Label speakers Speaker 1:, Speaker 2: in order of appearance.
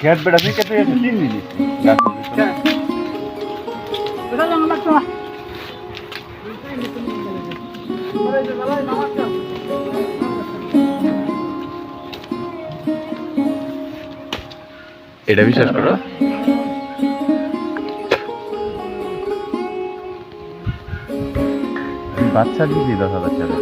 Speaker 1: খেত বেড়া থেকে কেটে গেছে তিন দিনই
Speaker 2: এটা বিশ্বাস করো। বাচ্চা দিদি দশ হাজার টাকা।